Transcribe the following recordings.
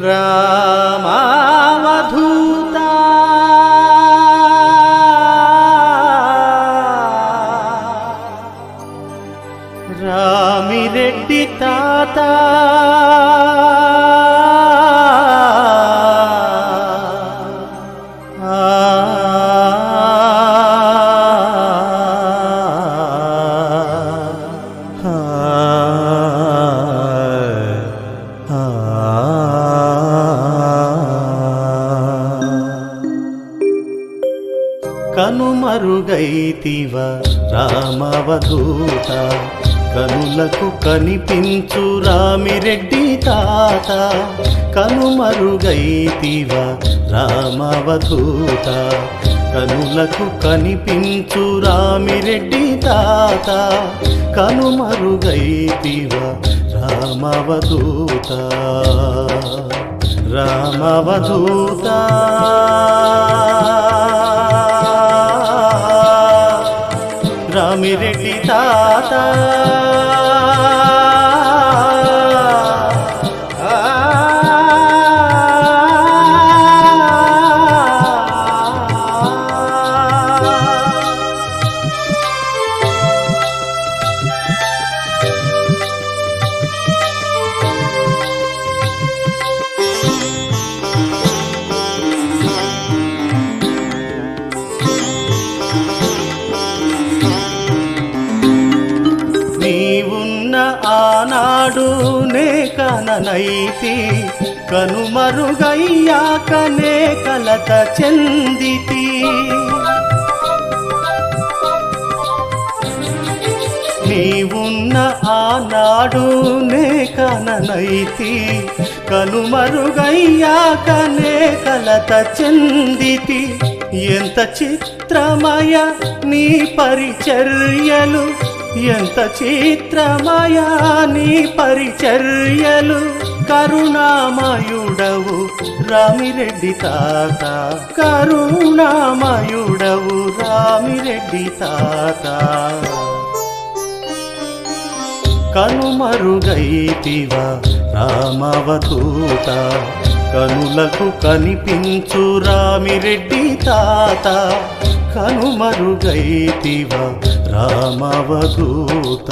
ভ্রমাধুতা রামির পিতা కనుమరుగైతివ రామవధూత. కనులకు కనిపించు రామిరెడ్డి తాత. కనుమరుగైతివ రామవధూత. కనులకు కనిపించు రామిరెడ్డి తాత. కనుమరుగైతివ రామవధూత. రామవధూతా. మిరెటి తాత. ఆనాడు నే కననైతి కనుమరుగయ్యాకనే కలత చెందితి. నీవున్న ఆనాడు నే కననైతి కనుమరుగయ్యాకనే కలత చెందితి. ఎంత చిత్రమయ నీ పరిచర్యలు ఎంత చిత్రమయా నీ పరిచర్యలు కరుణామయుడవు. రామిరెడ్డి తాత కరుణామయుడవు రామిరెడ్డి తాత. కనుమరుగైతివా రామవధూత కనులకు కనిపించు రామిరెడ్డి తాత. కనుమరుగైతివ రామవధూత.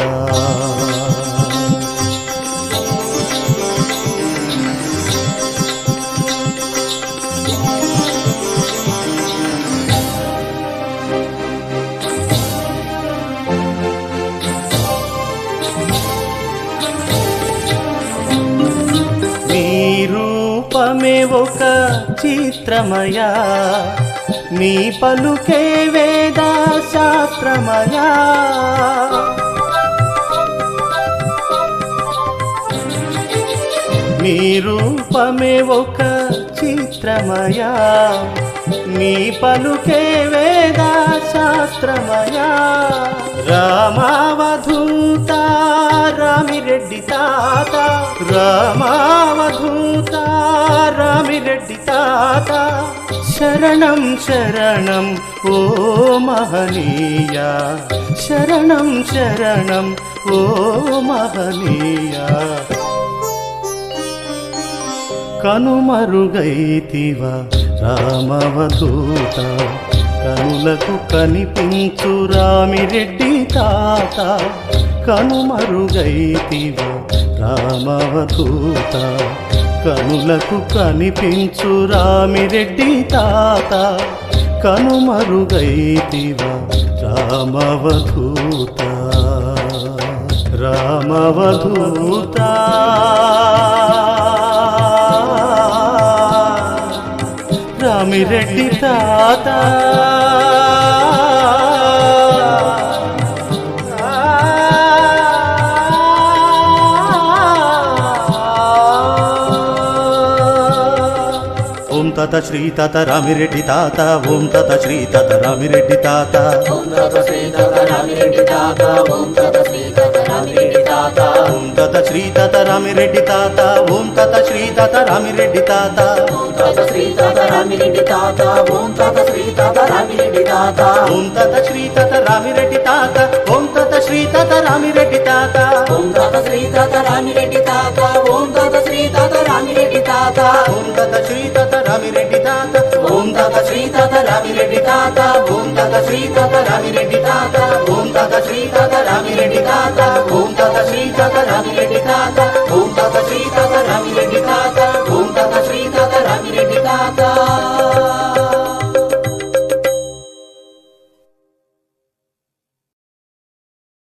నీ రూపమే ఒక చిత్రమయా. నీ పలుకే వేద శాస్త్రమయా నీ రూపమే ఒక చిత్రమయా. నీ పలుకే వేద శాస్త్రమయా రామావధూత రామిరెడ్డి తాత. రామావధూత రామిరెడ్డి తాత. శరణం శరణం ఓ మహనీయ శరణం శరణం ఓ మహనీయ కనుమరుగైతివ రామవదూత కనులకు కనిపించు రామిరెడ్డి తాత। కనుమరుగైతివ రామవదూత కనులకు కనిపించు రామిరెడ్డి తాత. కనుమరుగైతివ రామవధూత. రామవధూత. రామిరెడ్డి తాత. ఓం తత శ్రీ తత రామిరెడ్డి తాత ఓం తత శ్రీ తత రామిరెడ్డి తాత. ఓం తత శ్రీ తత రామిరెడ్డి తాత ఓం తత శ్రీ తత రామిరెడ్డి తాత. ఓం తత శ్రీ తత రామిరెడ్డి తాత ఓం తత శ్రీ తత రామిరెడ్డి తాత. ఓం తత శ్రీ తత రామిరెడ్డి తాత ఓం తత శ్రీ తత రామిరెడ్డి తాత. ఓం తత శ్రీ తత రామిరెడ్డి తాత. ఓం తత తాత శ్రీ తాత రామిరెడ్డి తాత. ఓం తాత శ్రీ తాత రామిరెడ్డి తాత. ఓం తాత శ్రీ తాత రామిరెడ్డి తాత. ఓం తాత శ్రీ తాత రామిరెడ్డి